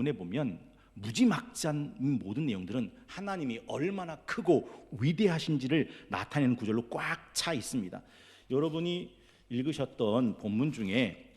본문에 보면 무지막지한 모든 내용들은 하나님이 얼마나 크고 위대하신지를 나타내는 구절로 꽉 차 있습니다. 여러분이 읽으셨던 본문 중에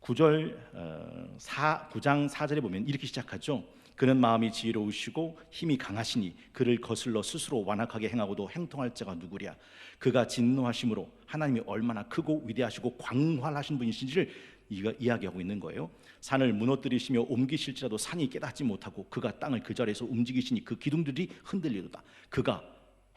9절 어, 4, 9장 4절에 보면 이렇게 시작하죠. 그는 마음이 지혜로우시고 힘이 강하시니 그를 거슬러 스스로 완악하게 행하고도 행통할 자가 누구랴 그가 진노하심으로 하나님이 얼마나 크고 위대하시고 광활하신 분이신지를 이야기하고 있는 거예요. 산을 무너뜨리시며 옮기실지라도 산이 깨닫지 못하고 그가 땅을 그 자리에서 움직이시니 그 기둥들이 흔들리도다. 그가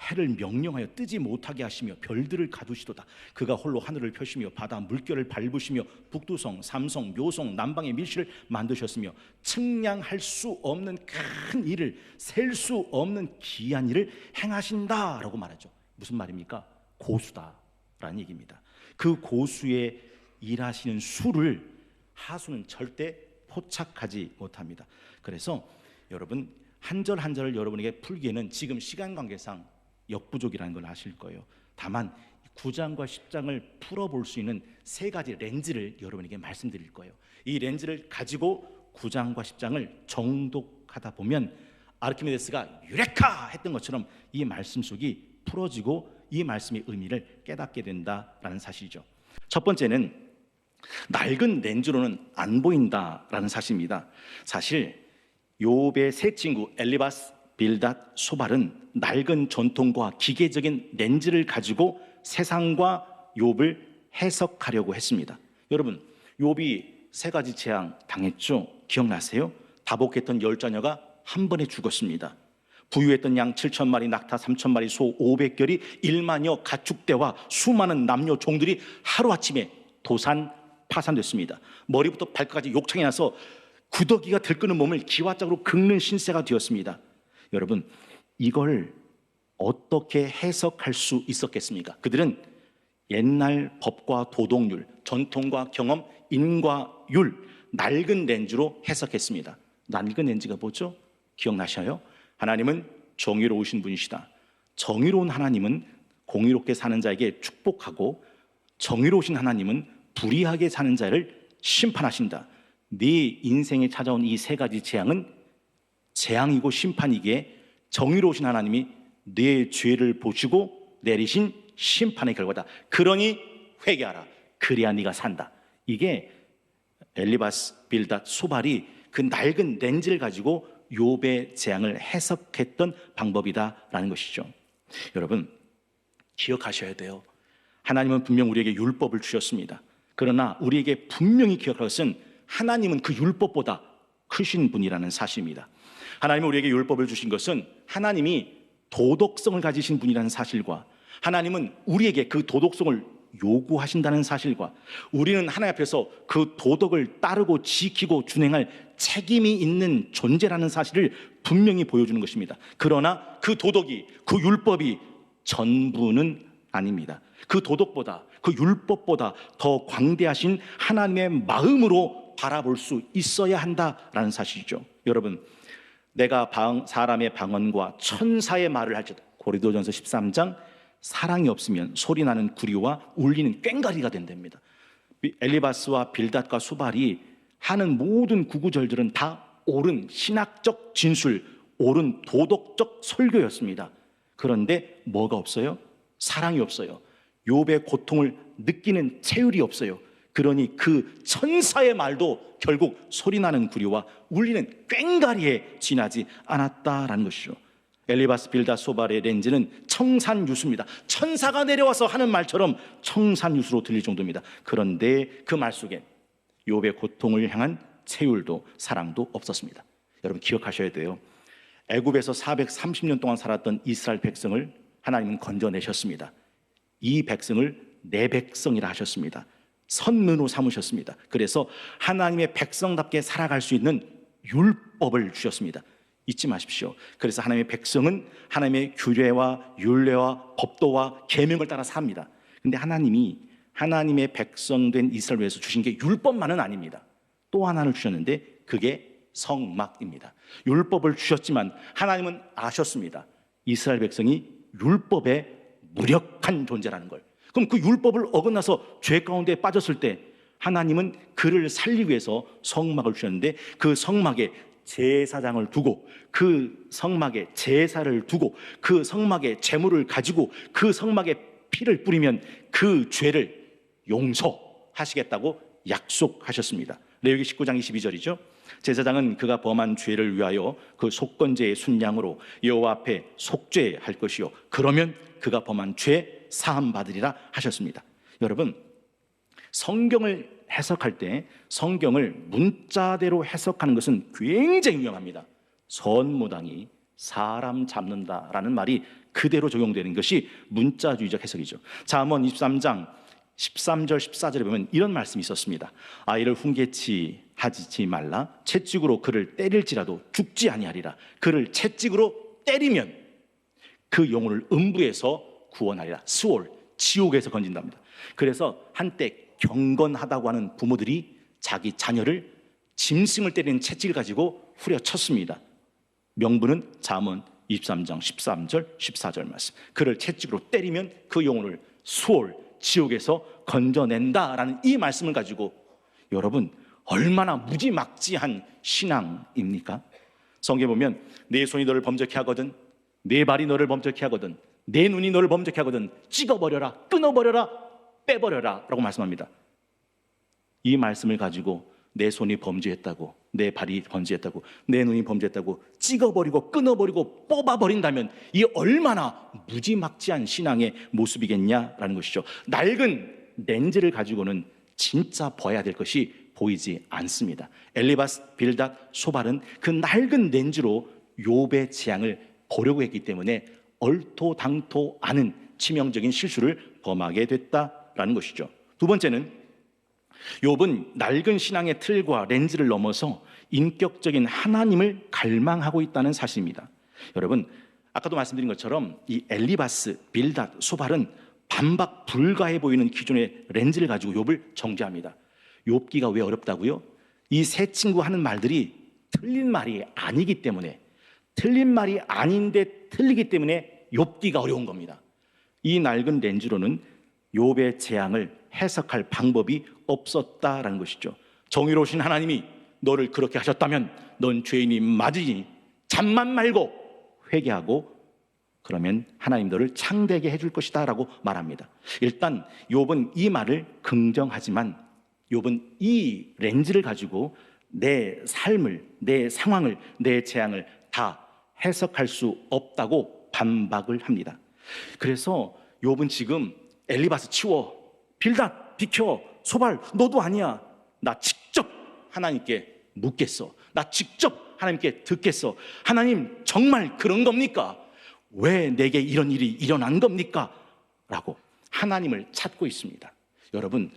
해를 명령하여 뜨지 못하게 하시며 별들을 가두시도다. 그가 홀로 하늘을 펴시며 바다 물결을 밟으시며 북두성, 삼성, 묘성, 남방의 밀실을 만드셨으며 측량할 수 없는 큰 일을 셀 수 없는 기한 일을 행하신다라고 말하죠. 무슨 말입니까? 고수다라는 얘기입니다. 그 고수의 일하시는 수를 하수는 절대 포착하지 못합니다. 그래서 여러분 한 절 한 절을 여러분에게 풀기에는 지금 시간 관계상 역부족이라는 걸 아실 거예요. 다만 9장과 10장을 풀어볼 수 있는 세 가지 렌즈를 여러분에게 말씀드릴 거예요. 이 렌즈를 가지고 9장과 10장을 정독하다 보면 아르키메데스가 유레카 했던 것처럼 이 말씀 속이 풀어지고 이 말씀의 의미를 깨닫게 된다라는 사실이죠. 첫 번째는 낡은 렌즈로는 안 보인다라는 사실입니다. 사실 요업의 세 친구 엘리바스, 빌닷, 소발은 낡은 전통과 기계적인 렌즈를 가지고 세상과 욥을 해석하려고 했습니다. 여러분, 욥이 세 가지 재앙 당했죠? 기억나세요? 다복했던 열 자녀가 한 번에 죽었습니다. 부유했던 양 7천 마리, 낙타 3천 마리, 소 500결이 1만여 가축대와 수많은 남녀 종들이 하루아침에 도산 파산됐습니다. 머리부터 발끝까지 욕창이 나서 구더기가 들끓는 몸을 기와짝으로 긁는 신세가 되었습니다. 여러분, 이걸 어떻게 해석할 수 있었겠습니까? 그들은 옛날 법과 도덕률, 전통과 경험, 인과 율, 낡은 렌즈로 해석했습니다. 낡은 렌즈가 뭐죠? 기억나셔요? 하나님은 정의로우신 분이시다. 정의로운 하나님은 공의롭게 사는 자에게 축복하고 정의로우신 하나님은 불의하게 사는 자를 심판하신다. 네 인생에 찾아온 이 세 가지 재앙은 재앙이고 심판이기에 정의로우신 하나님이 내 죄를 보시고 내리신 심판의 결과다. 그러니 회개하라. 그래야 네가 산다. 이게 엘리바스 빌닷 소발이 그 낡은 렌즈를 가지고 욥의 재앙을 해석했던 방법이다라는 것이죠. 여러분 기억하셔야 돼요. 하나님은 분명 우리에게 율법을 주셨습니다. 그러나 우리에게 분명히 기억할 것은 하나님은 그 율법보다 크신 분이라는 사실입니다. 하나님은 우리에게 율법을 주신 것은 하나님이 도덕성을 가지신 분이라는 사실과 하나님은 우리에게 그 도덕성을 요구하신다는 사실과 우리는 하나님 앞에서 그 도덕을 따르고 지키고 준행할 책임이 있는 존재라는 사실을 분명히 보여주는 것입니다. 그러나 그 도덕이 그 율법이 전부는 아닙니다. 그 도덕보다 그 율법보다 더 광대하신 하나님의 마음으로 바라볼 수 있어야 한다라는 사실이죠. 여러분, 내가 방, 사람의 방언과 천사의 말을 할지도 고리도전서 13장 사랑이 없으면 소리 나는 구리와 울리는 꽹가리가 된답니다. 엘리바스와 빌닷과 수발이 하는 모든 구구절들은 다 옳은 신학적 진술, 옳은 도덕적 설교였습니다. 그런데 뭐가 없어요? 사랑이 없어요. 욥의 고통을 느끼는 체율이 없어요. 그러니 그 천사의 말도 결국 소리나는 구리와 울리는 꽹가리에 지나지 않았다라는 것이죠. 엘리바스 빌다 소발의 렌즈는 청산 유수입니다. 천사가 내려와서 하는 말처럼 청산 유수로 들릴 정도입니다. 그런데 그 말 속에 욥의 고통을 향한 체율도 사랑도 없었습니다. 여러분 기억하셔야 돼요. 애굽에서 430년 동안 살았던 이스라엘 백성을 하나님은 건져내셨습니다. 이 백성을 내 백성이라 하셨습니다. 선민으로 삼으셨습니다. 그래서 하나님의 백성답게 살아갈 수 있는 율법을 주셨습니다. 잊지 마십시오. 그래서 하나님의 백성은 하나님의 규례와 율례와 법도와 계명을 따라 삽니다. 근데 하나님이 하나님의 백성된 이스라엘 위해서 주신 게 율법만은 아닙니다. 또 하나를 주셨는데 그게 성막입니다. 율법을 주셨지만 하나님은 아셨습니다. 이스라엘 백성이 율법에 무력한 존재라는 걸. 그럼 그 율법을 어긋나서 죄 가운데 빠졌을 때 하나님은 그를 살리기 위해서 성막을 주셨는데 그 성막에 제사장을 두고 그 성막에 제사를 두고 그 성막에 재물을 가지고 그 성막에 피를 뿌리면 그 죄를 용서하시겠다고 약속하셨습니다. 레위기 19장 22절이죠. 제사장은 그가 범한 죄를 위하여 그 속건제의 순양으로 여호와 앞에 속죄할 것이요 그러면 그가 범한 죄 사함 받으리라 하셨습니다. 여러분 성경을 해석할 때 성경을 문자대로 해석하는 것은 굉장히 유용합니다. 선무당이 사람 잡는다라는 말이 그대로 적용되는 것이 문자주의적 해석이죠. 잠언 23장 13절 14절에 보면 이런 말씀이 있었습니다. 아이를 훈계치 하지 말라 채찍으로 그를 때릴지라도 죽지 아니하리라. 그를 채찍으로 때리면 그 영혼을 음부에서 구원하리라. 스올 지옥에서 건진답니다. 그래서 한때 경건하다고 하는 부모들이 자기 자녀를 짐승을 때리는 채찍을 가지고 후려쳤습니다. 명분은 잠언 23장 13절 14절 말씀. 그를 채찍으로 때리면 그 영혼을 수월 지옥에서 건져낸다라는 이 말씀을 가지고 여러분 얼마나 무지막지한 신앙입니까? 성경에 보면 내 손이 너를 범죄케 하거든 내 발이 너를 범죄케 하거든 내 눈이 너를 범죄케 하거든 찍어버려라 끊어버려라 빼버려라 라고 말씀합니다 이 말씀을 가지고 내 손이 범죄했다고 내 발이 범죄했다고 내 눈이 범죄했다고 찍어버리고 끊어버리고 뽑아버린다면 이 얼마나 무지막지한 신앙의 모습이겠냐라는 것이죠 낡은 렌즈를 가지고는 진짜 봐야 될 것이 보이지 않습니다 엘리바스 빌닷 소발은 그 낡은 렌즈로 욥의 재앙을 보려고 했기 때문에 얼토당토 않은 치명적인 실수를 범하게 됐다라는 것이죠 두 번째는 욥은 낡은 신앙의 틀과 렌즈를 넘어서 인격적인 하나님을 갈망하고 있다는 사실입니다. 여러분, 아까도 말씀드린 것처럼 이 엘리바스, 빌닷, 소발은 반박 불가해 보이는 기존의 렌즈를 가지고 욥을 정죄합니다. 욥기가 왜 어렵다고요? 이 세 친구 하는 말들이 틀린 말이 아니기 때문에 틀린 말이 아닌데 틀리기 때문에 욥기가 어려운 겁니다. 이 낡은 렌즈로는 욥의 재앙을 해석할 방법이 없었다라는 것이죠. 정의로우신 하나님이 너를 그렇게 하셨다면 넌 죄인이 맞으니 잠만 말고 회개하고 그러면 하나님 너를 창대하게 해줄 것이다 라고 말합니다. 일단 욥은 이 말을 긍정하지만 욥은 이 렌즈를 가지고 내 삶을, 내 상황을, 내 재앙을 다 해석할 수 없다고 반박을 합니다. 그래서 욥은 지금 엘리바스 치워, 빌닷 비켜, 소발 너도 아니야. 나 직접 하나님께 묻겠어. 나 직접 하나님께 듣겠어. 하나님 정말 그런 겁니까? 왜 내게 이런 일이 일어난 겁니까? 라고 하나님을 찾고 있습니다. 여러분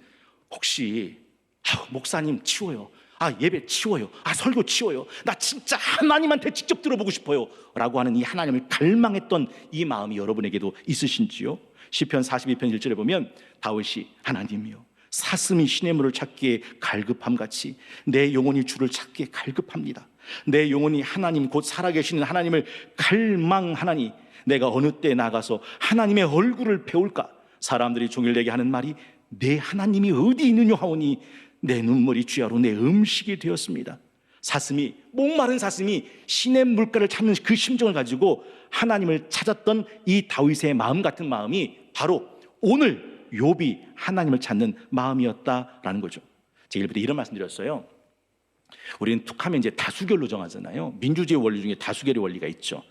혹시 아, 목사님 치워요. 아 예배 치워요. 아 설교 치워요. 나 진짜 하나님한테 직접 들어보고 싶어요. 라고 하는 이 하나님을 갈망했던 이 마음이 여러분에게도 있으신지요? 시편 42편 1절에 보면 다윗이 하나님이요 사슴이 시냇물을 찾기에 갈급함 같이 내 영혼이 주를 찾기에 갈급합니다. 내 영혼이 하나님 곧 살아계시는 하나님을 갈망하나니 내가 어느 때 나가서 하나님의 얼굴을 배울까? 사람들이 종일 내게 하는 말이 내 하나님이 어디 있느냐 하오니 내 눈물이 쥐하로 내 음식이 되었습니다. 사슴이 목마른 사슴이 신의 물가를 찾는 그 심정을 가지고 하나님을 찾았던 이 다윗의 마음 같은 마음이 바로 오늘 욥이 하나님을 찾는 마음이었다라는 거죠. 제가 일부러 이런 말씀드렸어요. 우리는 툭하면 이제 다수결로 정하잖아요. 민주주의 원리 중에 다수결의 원리가 있죠.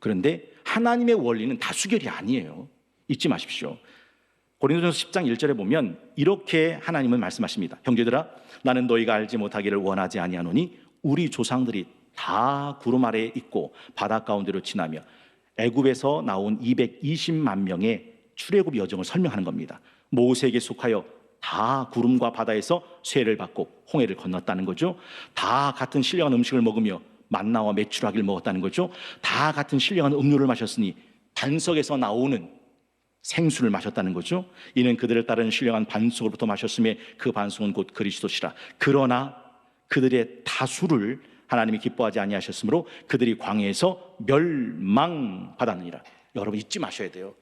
그런데 하나님의 원리는 다수결이 아니에요. 잊지 마십시오. 고린도전서 10장 1절에 보면 이렇게 하나님은 말씀하십니다. 형제들아 나는 너희가 알지 못하기를 원하지 아니하노니 우리 조상들이 다 구름 아래에 있고 바다 가운데로 지나며 애굽에서 나온 220만 명의 출애굽 여정을 설명하는 겁니다. 모세에게 속하여 다 구름과 바다에서 쇠를 받고 홍해를 건넜다는 거죠. 다 같은 신령한 음식을 먹으며 만나와 메추라기를 먹었다는 거죠. 다 같은 신령한 음료를 마셨으니 반석에서 나오는 생수를 마셨다는 거죠. 이는 그들을 따르는 신령한 반석으로부터 마셨음에 그 반석은 곧 그리스도시라. 그러나 그들의 다수를 하나님이 기뻐하지 아니하셨으므로 그들이 광야에서 멸망받았느니라. 여러분 잊지 마셔야 돼요.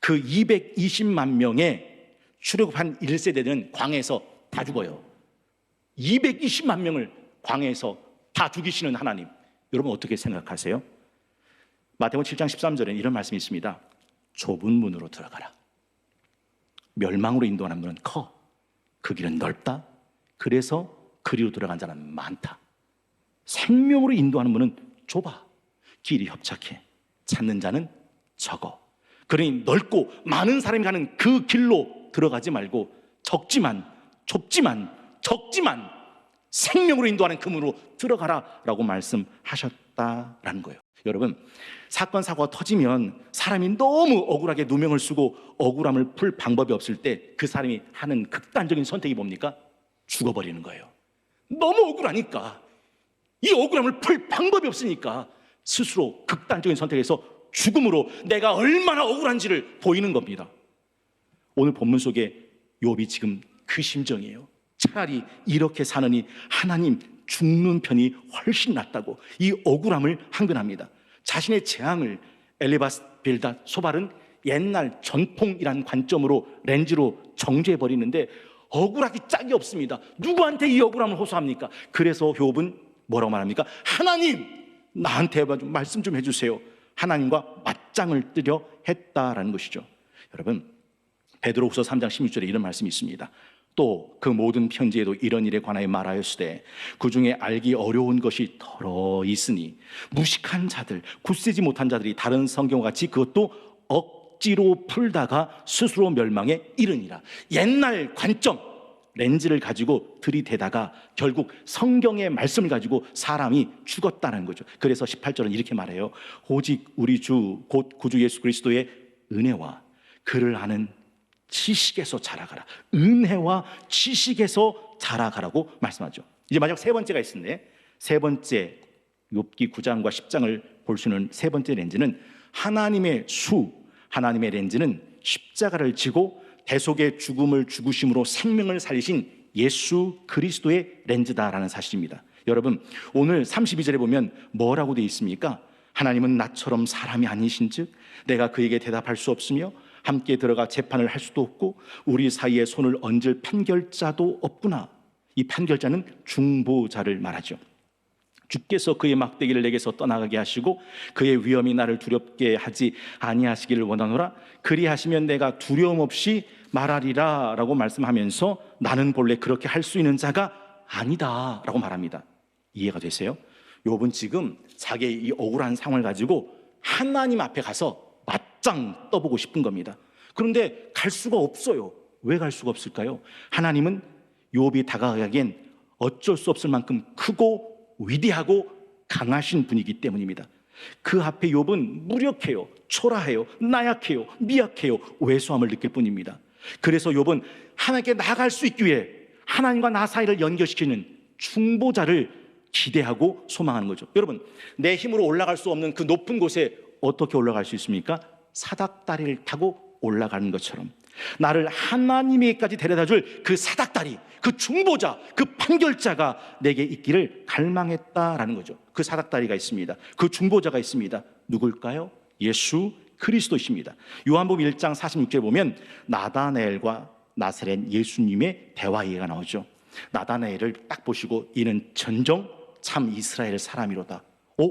그 220만 명의 출애굽한 1세대는 광야에서 다 죽어요. 220만 명을 광해에서 다 죽이시는 하나님. 여러분 어떻게 생각하세요? 마태복음 7장 13절에 이런 말씀이 있습니다. 좁은 문으로 들어가라. 멸망으로 인도하는 문은 커. 그 길은 넓다. 그래서 그리로 들어간 자는 많다. 생명으로 인도하는 문은 좁아. 길이 협착해. 찾는 자는 적어. 그러니 넓고 많은 사람이 가는 그 길로 들어가지 말고 적지만 좁지만 적지만 생명으로 인도하는 그 문으로 들어가라 라고 말씀하셨다라는 거예요. 여러분 사건 사고가 터지면 사람이 너무 억울하게 누명을 쓰고 억울함을 풀 방법이 없을 때 그 사람이 하는 극단적인 선택이 뭡니까? 죽어버리는 거예요. 너무 억울하니까 이 억울함을 풀 방법이 없으니까 스스로 극단적인 선택에서 죽음으로 내가 얼마나 억울한지를 보이는 겁니다. 오늘 본문 속에 욥이 지금 그 심정이에요. 차라리 이렇게 사느니 하나님 죽는 편이 훨씬 낫다고 이 억울함을 항변합니다. 자신의 재앙을 엘리바스 빌다 소발은 옛날 전통이란 관점으로 렌즈로 정죄해 버리는데 억울하기 짝이 없습니다. 누구한테 이 억울함을 호소합니까? 그래서 욥은 뭐라고 말합니까? 하나님 나한테 좀 말씀 좀 해주세요. 하나님과 맞짱을 뜨려 했다라는 것이죠. 여러분 베드로후서 3장 16절에 이런 말씀이 있습니다. 또 그 모든 편지에도 이런 일에 관하여 말하였으되 그 중에 알기 어려운 것이 더러 있으니 무식한 자들 굳세지 못한 자들이 다른 성경과 같이 그것도 억지로 풀다가 스스로 멸망에 이르니라. 옛날 관점 렌즈를 가지고 들이대다가 결국 성경의 말씀을 가지고 사람이 죽었다는 거죠. 그래서 18절은 이렇게 말해요. 오직 우리 주 곧 구주 예수 그리스도의 은혜와 그를 아는 지식에서 자라가라. 은혜와 지식에서 자라가라고 말씀하죠. 이제 마지막 세 번째가 있는데 세 번째 욥기 9장과 10장을 볼 수 있는 세 번째 렌즈는 하나님의 수, 하나님의 렌즈는 십자가를 지고 대속의 죽음을 죽으심으로 생명을 살리신 예수 그리스도의 렌즈다라는 사실입니다. 여러분, 오늘 32절에 보면 뭐라고 되어 있습니까? 하나님은 나처럼 사람이 아니신즉 내가 그에게 대답할 수 없으며 함께 들어가 재판을 할 수도 없고 우리 사이에 손을 얹을 판결자도 없구나. 이 판결자는 중보자를 말하죠. 주께서 그의 막대기를 내게서 떠나가게 하시고 그의 위험이 나를 두렵게 하지 아니하시기를 원하노라 그리하시면 내가 두려움 없이 말하리라라고 말씀하면서 나는 본래 그렇게 할 수 있는 자가 아니다라고 말합니다. 이해가 되세요? 욥은 지금 자기의 이 억울한 상황을 가지고 하나님 앞에 가서 맞짱 떠보고 싶은 겁니다. 그런데 갈 수가 없어요. 왜 갈 수가 없을까요? 하나님은 욥이 다가가기엔 어쩔 수 없을 만큼 크고 위대하고 강하신 분이기 때문입니다. 그 앞에 욥은 무력해요, 초라해요, 나약해요, 미약해요, 왜소함을 느낄 뿐입니다. 그래서 욥은 하나님께 나갈 수 있기 위해 하나님과 나 사이를 연결시키는 중보자를 기대하고 소망하는 거죠. 여러분, 내 힘으로 올라갈 수 없는 그 높은 곳에 어떻게 올라갈 수 있습니까? 사닥다리를 타고 올라가는 것처럼 나를 하나님에게까지 데려다 줄 그 사닥다리, 그 중보자, 그 판결자가 내게 있기를 갈망했다라는 거죠. 그 사닥다리가 있습니다. 그 중보자가 있습니다. 누굴까요? 예수 그리스도십니다. 요한복음 1장 46절에 보면 나다나엘과 나사렛 예수님의 대화 얘기가 나오죠. 나다나엘을 딱 보시고 이는 전정 참 이스라엘 사람이로다. 어?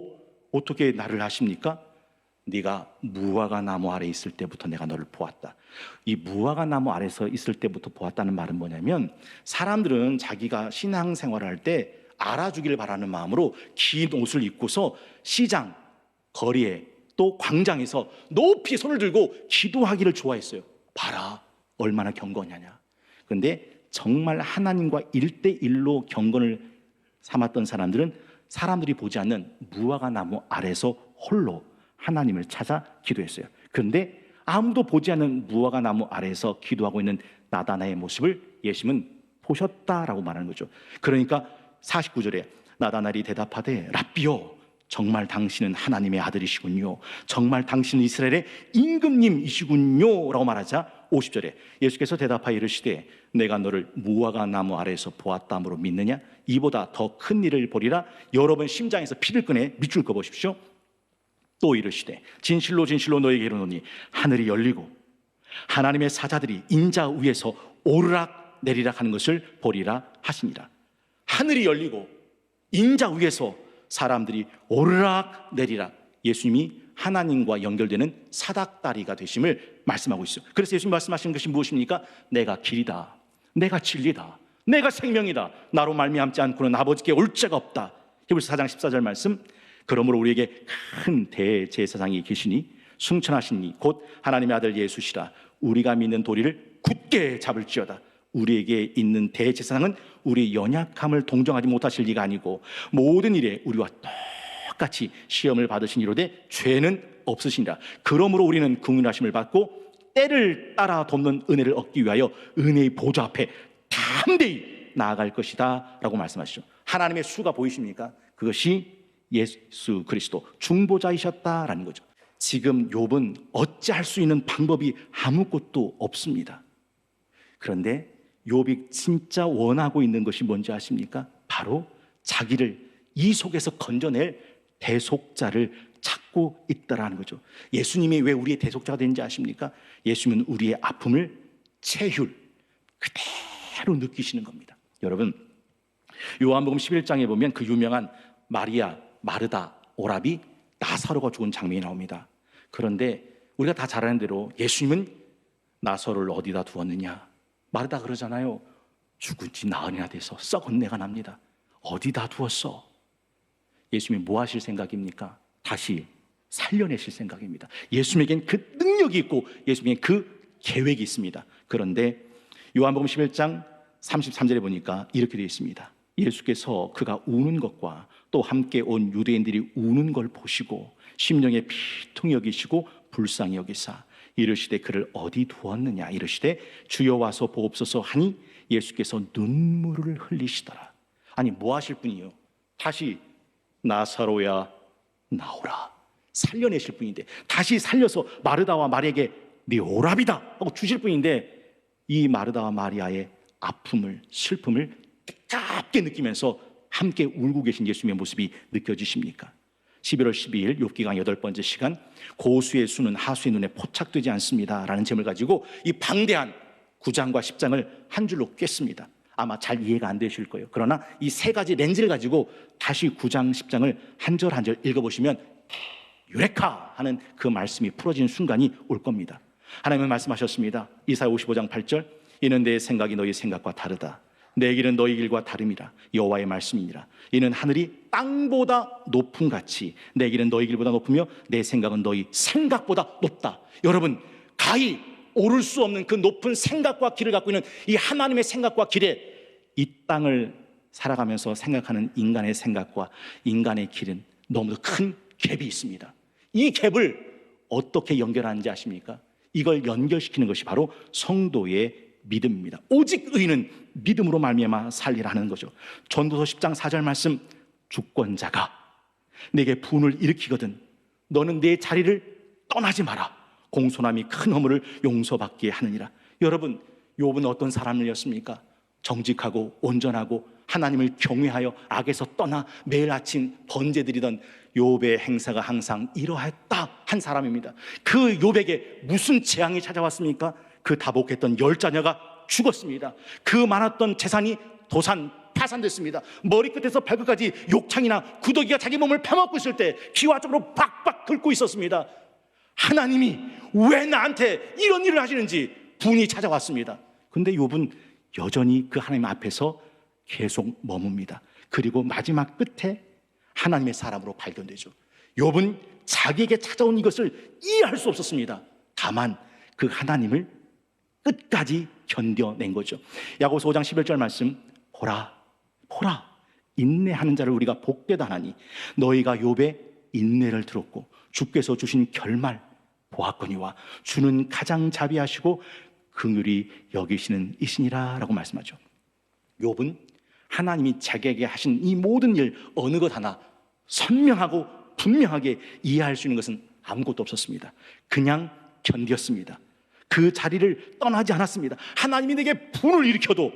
어떻게 나를 아십니까? 네가 무화과 나무 아래 있을 때부터 내가 너를 보았다. 이 무화과 나무 아래서 있을 때부터 보았다는 말은 뭐냐면 사람들은 자기가 신앙 생활을 할 때 알아주기를 바라는 마음으로 긴 옷을 입고서 시장, 거리에 또 광장에서 높이 손을 들고 기도하기를 좋아했어요. 봐라, 얼마나 경건하냐. 그런데 정말 하나님과 일대일로 경건을 삼았던 사람들은 사람들이 보지 않는 무화과 나무 아래서 홀로 하나님을 찾아 기도했어요. 그런데 아무도 보지 않는 무화과 나무 아래에서 기도하고 있는 나다나의 모습을 예수님은 보셨다라고 말하는 거죠. 그러니까 49절에 나다나리 대답하되 랍비요 정말 당신은 하나님의 아들이시군요. 정말 당신은 이스라엘의 임금님이시군요. 라고 말하자 50절에 예수께서 대답하여 이르시되 내가 너를 무화과 나무 아래에서 보았다므로 믿느냐? 이보다 더 큰 일을 보리라. 여러분 심장에서 피를 꺼내 밑줄 거 보십시오. 또 이르시되 진실로 진실로 너에게 이르노니 하늘이 열리고 하나님의 사자들이 인자 위에서 오르락 내리락 하는 것을 보리라 하시니라. 하늘이 열리고 인자 위에서 사람들이 오르락 내리락 예수님이 하나님과 연결되는 사닥다리가 되심을 말씀하고 있어요. 그래서 예수님 말씀하시는 것이 무엇입니까? 내가 길이다. 내가 진리다. 내가 생명이다. 나로 말미암지 않고는 아버지께 올 자가 없다. 히브리서 4장 14절 말씀. 그러므로 우리에게 큰 대제사장이 계시니 승천하시니 곧 하나님의 아들 예수시라. 우리가 믿는 도리를 굳게 잡을지어다. 우리에게 있는 대제사장은 우리 연약함을 동정하지 못하실 리가 아니고 모든 일에 우리와 똑같이 시험을 받으신 이로되 죄는 없으시니라. 그러므로 우리는 긍휼하심을 받고 때를 따라 돕는 은혜를 얻기 위하여 은혜의 보좌 앞에 담대히 나아갈 것이다 라고 말씀하시죠. 하나님의 수가 보이십니까? 그것이 예수 그리스도 중보자이셨다라는 거죠. 지금 욥은 어찌할 수 있는 방법이 아무것도 없습니다. 그런데 욥이 진짜 원하고 있는 것이 뭔지 아십니까? 바로 자기를 이 속에서 건져낼 대속자를 찾고 있다라는 거죠. 예수님이 왜 우리의 대속자가 되는지 아십니까? 예수님은 우리의 아픔을 체휼 그대로 느끼시는 겁니다. 여러분 요한복음 11장에 보면 그 유명한 마리아, 마르다, 오라비, 나사로가 죽은 장면이 나옵니다. 그런데 우리가 다 잘 아는 대로 예수님은 나사로를 어디다 두었느냐? 마르다 그러잖아요. 죽은 지 나흘이나 돼서 썩은 내가 납니다. 어디다 두었어? 예수님이 뭐 하실 생각입니까? 다시 살려내실 생각입니다. 예수님에겐 그 능력이 있고 예수님에겐 그 계획이 있습니다. 그런데 요한복음 11장 33절에 보니까 이렇게 되어 있습니다. 예수께서 그가 우는 것과 또 함께 온 유대인들이 우는 걸 보시고 심령에 비통 여기시고 불쌍히 여기사 이르시되 그를 어디 두었느냐 이르시되 주여 와서 보옵소서 하니 예수께서 눈물을 흘리시더라. 아니 뭐 하실 분이요? 다시 나사로야 나오라 살려내실 분인데 다시 살려서 마르다와 마리에게 네 오랍이다 하고 주실 분인데 이 마르다와 마리아의 아픔을 슬픔을 뜨겁게 느끼면서 함께 울고 계신 예수님의 모습이 느껴지십니까? 11월 12일 욥기강 여덟 번째 시간 고수의 수는 하수의 눈에 포착되지 않습니다라는 제목을 가지고 이 방대한 9장과 10장을 한 줄로 꿰습니다. 아마 잘 이해가 안 되실 거예요. 그러나 이 세 가지 렌즈를 가지고 다시 9장, 10장을 한 절 한 절 읽어 보시면 유레카 하는 그 말씀이 풀어지는 순간이 올 겁니다. 하나님은 말씀하셨습니다. 이사야 55장 8절 이는 내 생각이 너희 생각과 다르다. 내 길은 너희 길과 다름이라 여호와의 말씀이니라. 이는 하늘이 땅보다 높은 같이 내 길은 너희 길보다 높으며 내 생각은 너희 생각보다 높다. 여러분 가히 오를 수 없는 그 높은 생각과 길을 갖고 있는 이 하나님의 생각과 길에 이 땅을 살아가면서 생각하는 인간의 생각과 인간의 길은 너무도 큰 갭이 있습니다. 이 갭을 어떻게 연결하는지 아십니까? 이걸 연결시키는 것이 바로 성도의 믿음입니다. 오직 의는 믿음으로 말미암아 살리라는 거죠. 전도서 10장 4절 말씀 주권자가 내게 분을 일으키거든 너는 내 자리를 떠나지 마라. 공손함이 큰 허물을 용서받게 하느니라. 여러분, 욥은 어떤 사람이었습니까? 정직하고 온전하고 하나님을 경외하여 악에서 떠나 매일 아침 번제드리던 욥의 행사가 항상 이러했다 한 사람입니다. 그 욥에게 무슨 재앙이 찾아왔습니까? 그 다복했던 열 자녀가 죽었습니다. 그 많았던 재산이 도산 파산됐습니다. 머리끝에서 발끝까지 욕창이나 구더기가 자기 몸을 파먹고 있을 때 기와 쪽으로 박박 긁고 있었습니다. 하나님이 왜 나한테 이런 일을 하시는지 분이 찾아왔습니다. 근데 욥은 여전히 그 하나님 앞에서 계속 머뭅니다. 그리고 마지막 끝에 하나님의 사람으로 발견되죠. 욥은 자기에게 찾아온 이것을 이해할 수 없었습니다. 다만 그 하나님을 끝까지 견뎌낸 거죠. 야고보서 5장 11절 말씀 보라 보라 인내하는 자를 우리가 복되다 하나니 너희가 욥의 인내를 들었고 주께서 주신 결말 보았거니와 주는 가장 자비하시고 긍휼히 여기시는 이신이라라고 말씀하죠. 욥은 하나님이 자기에게 하신 이 모든 일 어느 것 하나 선명하고 분명하게 이해할 수 있는 것은 아무것도 없었습니다. 그냥 견뎠습니다. 그 자리를 떠나지 않았습니다. 하나님이 내게 분을 일으켜도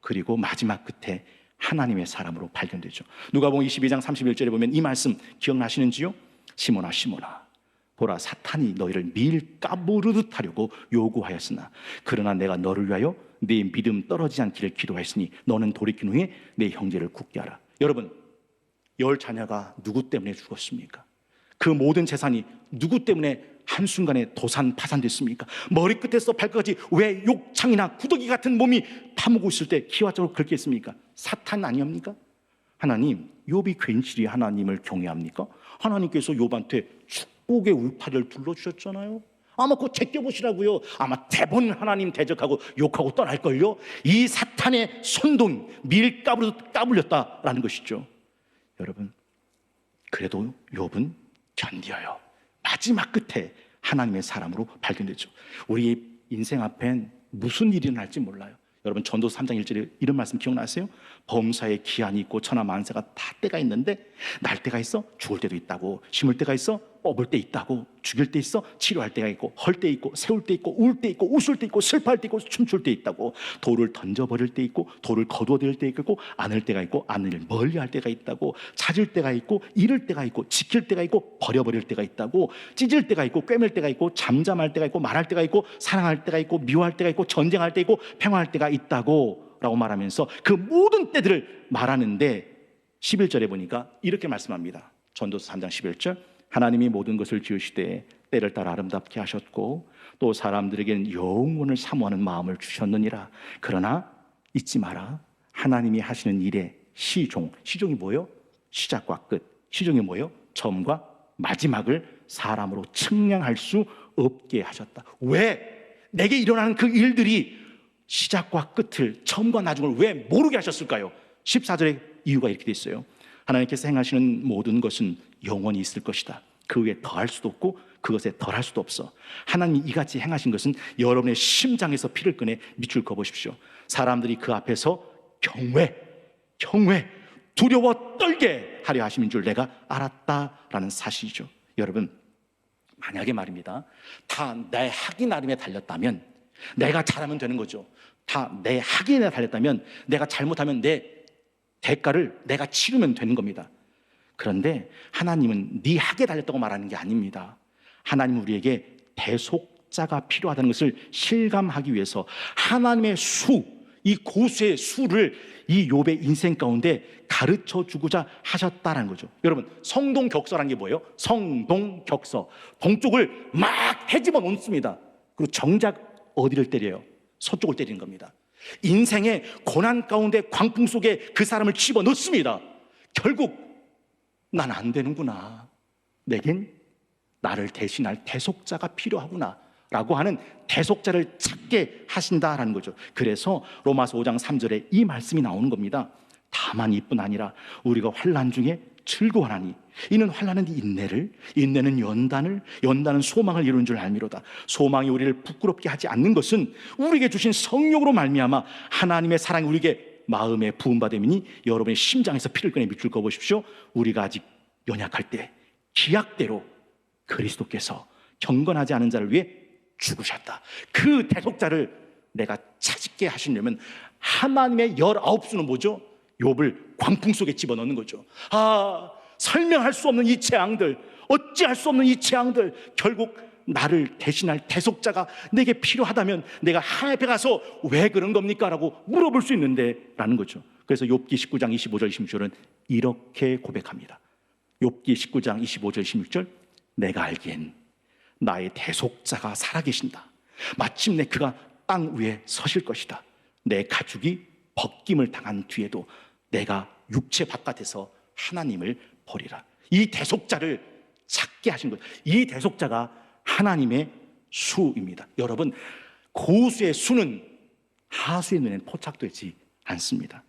그리고 마지막 끝에 하나님의 사람으로 발견되죠. 누가복음 22장 31절에 보면 이 말씀 기억나시는지요? 시몬아 시몬아 보라 사탄이 너희를 밀 까부르듯 하려고 요구하였으나 그러나 내가 너를 위하여 네 믿음 떨어지지 않기를 기도하였으니 너는 돌이킨 후에 내 형제를 굳게 하라. 여러분 열 자녀가 누구 때문에 죽었습니까? 그 모든 재산이 누구 때문에 한순간에 도산 파산됐습니까? 머리끝에서 발끝까지 왜 욕창이나 구더기 같은 몸이 파묻고 있을 때 기와적으로 그렇게 했습니까? 사탄 아니옵니까? 하나님, 욥이 괜시리 하나님을 경외합니까? 하나님께서 욥한테 축복의 울타리를 둘러주셨잖아요. 아마 그거 제껴보시라고요. 아마 대본 하나님 대적하고 욕하고 떠날걸요. 이 사탄의 손동 밀가부로 까불렸다라는 것이죠. 여러분, 그래도 욥은 견디어요. 마지막 끝에 하나님의 사람으로 발견되죠. 우리 인생 앞엔 무슨 일이 일어날지 몰라요. 여러분 전도 3장 1절에 이런 말씀 기억나세요? 범사에 기한이 있고 천하 만세가 다 때가 있는데 날 때가 있어 죽을 때도 있다고 심을 때가 있어 뽑을 때 있다고 죽일 때 있어 치료할 때가 있고 헐 때 있고 세울 때 있고 울 때 있고 웃을 때 있고 슬퍼할 때 있고 춤출 때 있다고 돌을 던져버릴 때 있고 돌을 거두어들일 때 있고 안을 때가 있고 안을 멀리할 때가 있다고 찾을 때가 있고 잃을 때가 있고 지킬 때가 있고 버려버릴 때가 있다고 찢을 때가 있고 꿰맬 때가 있고 잠잠할 때가 있고 말할 때가 있고 사랑할 때가 있고 미워할 때가 있고 전쟁할 때 있고 평화할 때가 있다고 라고 말하면서 그 모든 때들을 말하는데 11절에 보니까 이렇게 말씀합니다. 전도서 3장 11절 하나님이 모든 것을 지으시되 때를 따라 아름답게 하셨고 또 사람들에게는 영원을 사모하는 마음을 주셨느니라. 그러나 잊지 마라. 하나님이 하시는 일의 시종. 시종이 뭐요? 시작과 끝. 시종이 뭐요? 처음과 마지막을 사람으로 측량할 수 없게 하셨다. 왜? 내게 일어나는 그 일들이 시작과 끝을 처음과 나중을 왜 모르게 하셨을까요? 14절에 이유가 이렇게 돼 있어요. 하나님께서 행하시는 모든 것은 영원히 있을 것이다. 그 위에 더할 수도 없고 그것에 덜할 수도 없어. 하나님이 이같이 행하신 것은 여러분의 심장에서 피를 꺼내 밑줄 그어보십시오. 사람들이 그 앞에서 경외, 경외, 두려워 떨게 하려 하심인 줄 내가 알았다라는 사실이죠. 여러분, 만약에 말입니다. 다내 학이 나름에 달렸다면 내가 잘하면 되는 거죠. 다내나 달렸다면 내가 잘못하면 내 대가를 내가 치르면 되는 겁니다. 그런데 하나님은 네 학에 달렸다고 말하는 게 아닙니다. 하나님은 우리에게 대속자가 필요하다는 것을 실감하기 위해서 하나님의 수, 이 고수의 수를 이 욥의 인생 가운데 가르쳐 주고자 하셨다는 거죠. 여러분, 성동 격서란 게 뭐예요? 성동 격서. 동쪽을 막 헤집어 놓습니다. 그리고 정작 어디를 때려요? 서쪽을 때리는 겁니다. 인생의 고난 가운데 광풍 속에 그 사람을 집어 넣습니다. 결국 난 안 되는구나. 내겐 나를 대신할 대속자가 필요하구나. 라고 하는 대속자를 찾게 하신다라는 거죠. 그래서 로마서 5장 3절에 이 말씀이 나오는 겁니다. 다만 이뿐 아니라 우리가 환난 중에 즐거워하니 이는 환난은 인내를 인내는 연단을 연단은 소망을 이루는 줄 알미로다. 소망이 우리를 부끄럽게 하지 않는 것은 우리에게 주신 성령으로 말미암아 하나님의 사랑이 우리에게 마음에 부음 받음이니 여러분의 심장에서 피를 꺼내 밑줄 그어 보십시오. 우리가 아직 연약할 때 기약대로 그리스도께서 경건하지 않은 자를 위해 죽으셨다. 그 대속자를 내가 찾게 하시려면 하나님의 열아홉 수는 뭐죠? 욥을 광풍 속에 집어넣는 거죠. 아, 설명할 수 없는 이 재앙들, 어찌할 수 없는 이 재앙들, 결국 나를 대신할 대속자가 내게 필요하다면 내가 하나님 앞에 가서 왜 그런 겁니까? 라고 물어볼 수 있는데 라는 거죠. 그래서 욥기 19장 25절 26절은 이렇게 고백합니다. 욥기 19장 25절 26절 내가 알기엔 나의 대속자가 살아계신다. 마침내 그가 땅 위에 서실 것이다. 내 가죽이 벗김을 당한 뒤에도 내가 육체 바깥에서 하나님을 버리라. 이 대속자를 찾게 하신 것. 이 대속자가 하나님의 수입니다. 여러분, 고수의 수는 하수의 눈에는 포착되지 않습니다.